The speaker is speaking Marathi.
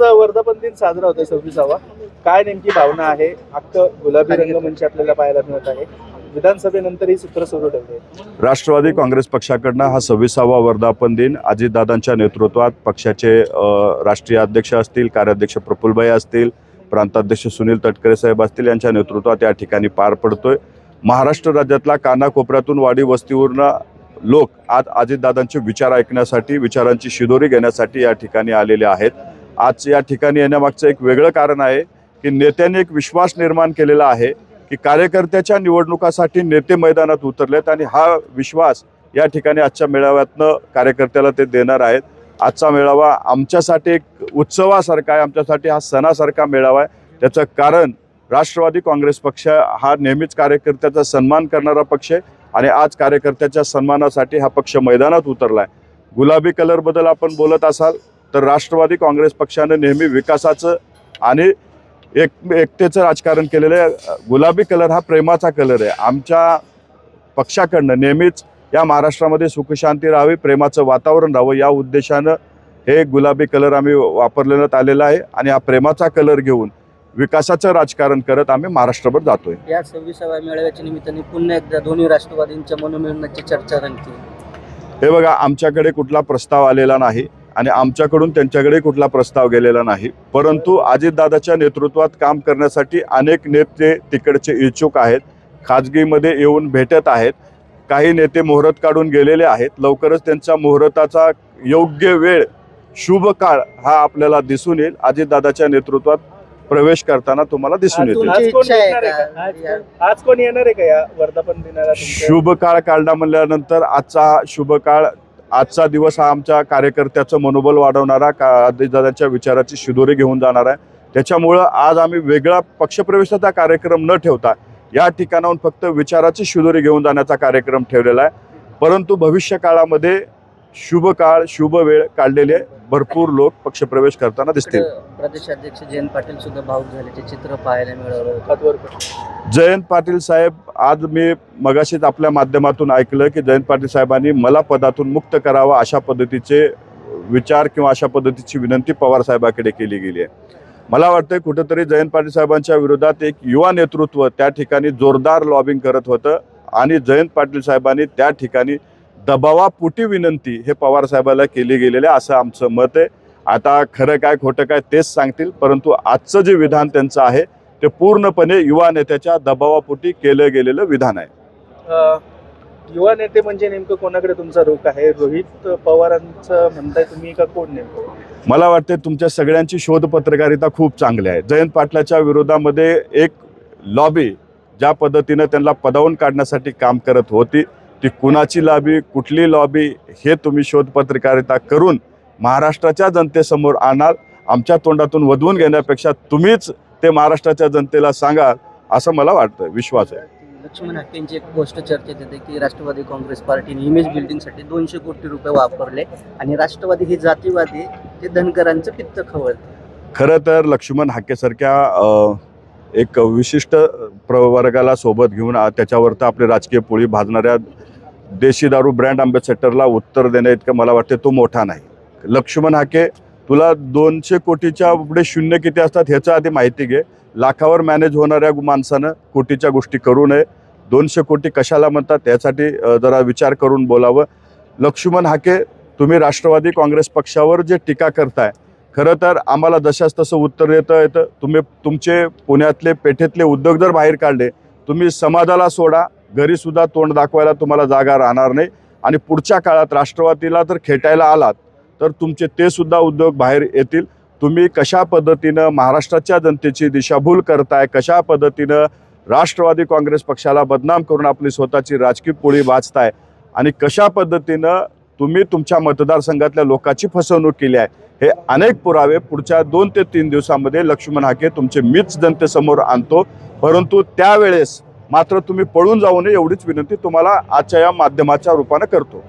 वर्धापन दिन साजरा होतोय सव्वीसावा. काय नेमकी भावना आहे? अख्खं गुलाबी रंगमंच म्हणजे आपल्याला पाहायला मिळत आहे. विधानसभेनंतर ही सूत्र सुरू ठेवले राष्ट्रवादी काँग्रेस पक्षाकडनं हा सव्वीसावा वर्धापन दिन अजितदादांच्या नेतृत्वात पक्षाचे राष्ट्रीय अध्यक्ष असतील कार्याध्यक्ष प्रफुलभाई असतील प्रांताध्यक्ष सुनील तटकरे साहेब असतील यांच्या नेतृत्वात या ठिकाणी पार पडतोय. महाराष्ट्र राज्यातला कानाकोपऱ्यातून वाडी वस्तीवरनं लोक आज अजितदादांचे विचार ऐकण्यासाठी विचारांची शिदोरी घेण्यासाठी या ठिकाणी आलेले आहेत. आज या ठिकाणी येण्यामागचं एक वेगळं कारण आहे की नेत्यांनी एक विश्वास निर्माण केलेला आहे की कार्यकर्त्याच्या निवडणुकासाठी नेते मैदानात उतरलेत आणि हा विश्वास या ठिकाणी आजच्या मेळाव्यातनं कार्यकर्त्याला ते देणार आहेत. आजचा मेळावा आमच्यासाठी एक उत्सवासारखा आहे आमच्यासाठी हा सणासारखा मेळावा आहे. त्याचं कारण राष्ट्रवादी काँग्रेस पक्ष हा नेहमीच कार्यकर्त्याचा सन्मान करणारा पक्ष आहे आणि आज कार्यकर्त्याच्या सन्मानासाठी हा पक्ष मैदानात उतरला आहे. गुलाबी कलरबद्दल आपण बोलत असाल तर राष्ट्रवादी काँग्रेस पक्षानं नेहमी विकासाचं आणि एक एकतेचं राजकारण केलेलं आहे. गुलाबी कलर हा प्रेमाचा कलर आहे. आमच्या पक्षाकडनं नेहमीच या महाराष्ट्रामध्ये सुखशांती राहावी प्रेमाचं वातावरण राहावं या उद्देशानं हे गुलाबी कलर आम्ही वापरण्यात आलेला आहे. आणि हा प्रेमाचा कलर घेऊन विकासाचं राजकारण करत आम्ही महाराष्ट्रभर जातोय. या सव्वीसाव्या मेळाव्याच्या निमित्ताने पुन्हा एकदा दोन्ही राष्ट्रवादींच्या मनोमिळनाची चर्चा रंगते. हे बघा आमच्याकडे कुठला प्रस्ताव आलेला नाही. आणि आमच्याकडून त्यांच्याकडे कुठला प्रस्ताव गेलेला नाही. परंतु अजितदादाच्या नेतृत्वात काम करण्यासाठी अनेक नेते तिकडचे इच्छुक आहेत खाजगीमध्ये येऊन भेटत आहेत. काही नेते मुहूर्त काढून गेलेले आहेत. लवकरच त्यांच्या मुहूर्ताचा योग्य वेळ शुभ काळ हा आपल्याला दिसून येईल. अजितदादाच्या नेतृत्वात प्रवेश करताना तुम्हाला दिसून तुमची आज कोण येणार आहे का? या वर्धापन दिनाला? शुभ काळ काढला म्हणल्यानंतर आजचा हा शुभ काळ आजचा दिवस हा आमच्या कार्यकर्त्याचं मनोबल वाढवणारा का दादाच्या विचाराची शिदोरी घेऊन जाणार आहे. त्याच्यामुळं आज आम्ही वेगळा पक्षप्रवेशाचा कार्यक्रम न ठेवता या ठिकाणाहून फक्त विचाराची शिदोरी घेऊन जाण्याचा कार्यक्रम ठेवलेला आहे. परंतु भविष्य काळामध्ये शुभ काळ शुभ वेळ काढलेले भरपूर लोक पक्षप्रवेश करताना दिसतील. प्रदेशाध्यक्ष जयंत पाटील सुद्धा भाऊक झाल्याचे चित्र पाहायला मिळालं. कर. जयंत पाटील साहेब आज मी मगाशीच आपल्या माध्यमातून ऐकलं की जयंत पाटील साहेबांनी मला पदातून मुक्त करावं अशा पद्धतीचे विचार किंवा अशा पद्धतीची विनंती पवार साहेबाकडे केली गेली आहे. मला वाटतं कुठंतरी जयंत पाटील साहेबांच्या विरोधात एक युवा नेतृत्व त्या ठिकाणी जोरदार लॉबिंग करत होतं आणि जयंत पाटील साहेबांनी त्या ठिकाणी दबावापोटी विनंती हे पवार साहेबाला केली गेलेले असं आमचं मत आहे. आता खरं काय खोटं काय तेच सांगतील परंतु आजचं जे विधान त्यांचं आहे ते पूर्णपणे युवा नेत्याच्या दबावापोटी केलं गेलेलं विधान आहे. युवा नेते म्हणजे नेमकं कोणाकडे तुमचा रोख आहे? रोहित पवारांचं म्हणताय तुम्ही का कोण नेमकं? मला वाटते तुमच्या सगळ्यांची शोध पत्रकारिता खूप चांगली आहे. जयंत पाटलाच्या विरोधामध्ये एक लॉबी ज्या पद्धतीनं त्यांना पदावून काढण्यासाठी काम करत होती ती कुणाची लॉबी कुठली लॉबी हे तुम्ही शोध पत्रकारिता करून महाराष्ट्राच्या जनतेसमोर आणाल आमच्या तोंडातून वधवून घेण्यापेक्षा तुम्हीच ते महाराष्ट्राच्या जनतेला सांगाल असं मला वाटतं विश्वास आहे. लक्ष्मण हाकेंची एक गोष्ट चर्चेत येते की राष्ट्रवादी काँग्रेस पार्टीने इमेज बिल्डिंगसाठी दोनशे कोटी रुपये वापरले आणि राष्ट्रवादी ही जातीवादी ते धनगरांचं पित्त खवळते. खरं तर लक्ष्मण हाकेसारख्या एक विशिष्ट प्रवर्गाला सोबत घेऊन त्याच्यावर तर आपली राजकीय पोळी भाजणाऱ्या देशी दारू ब्रँड अँबॅसेडरला उत्तर देण्या इतकं मला वाटते तो मोठा नाही. लक्ष्मण हाके तुला दोनशे कोटीच्या पुढे शून्य किती असतात ह्याचं आधी माहिती घे. लाखावर मॅनेज होणाऱ्या माणसानं कोटीच्या गोष्टी करू नये. दोनशे कोटी कशाला म्हणतात यासाठी जरा विचार करून बोलावं. लक्ष्मण हाके तुम्ही राष्ट्रवादी काँग्रेस पक्षावर जे टीका करताय खरं तर आम्हाला जशाच तसं उत्तर देता येतं. तुम्ही तुमचे पुण्यातले पेठेतले उद्योग जर बाहेर काढले तुम्ही समाजाला सोडा. घरीसुद्धा तोंड दाखवायला तुम्हाला जागा राहणार नाही. आणि पुढच्या काळात राष्ट्रवादीला जर खेटायला आलात तर तुमचे ते सुद्धा उद्योग बाहेर येतील. तुम्ही कशा पद्धतीनं महाराष्ट्राच्या जनतेची दिशाभूल करताय कशा पद्धतीनं राष्ट्रवादी काँग्रेस पक्षाला बदनाम करून आपली स्वतःची राजकीय पोळी वाचताय आणि कशा पद्धतीनं तुम्ही तुमच्या मतदारसंघातल्या लोकांची फसवणूक केली आहे हे अनेक पुरावे पुढच्या दोन ते तीन दिवसामध्ये लक्ष्मण हाके तुमचे मीच जनतेसमोर आणतो. परंतु त्यावेळेस मात्र तुम्ही पळून जाऊ नये एवढीच विनंती तुम्हाला आजच्या या माध्यमाच्या रूपानं करतो.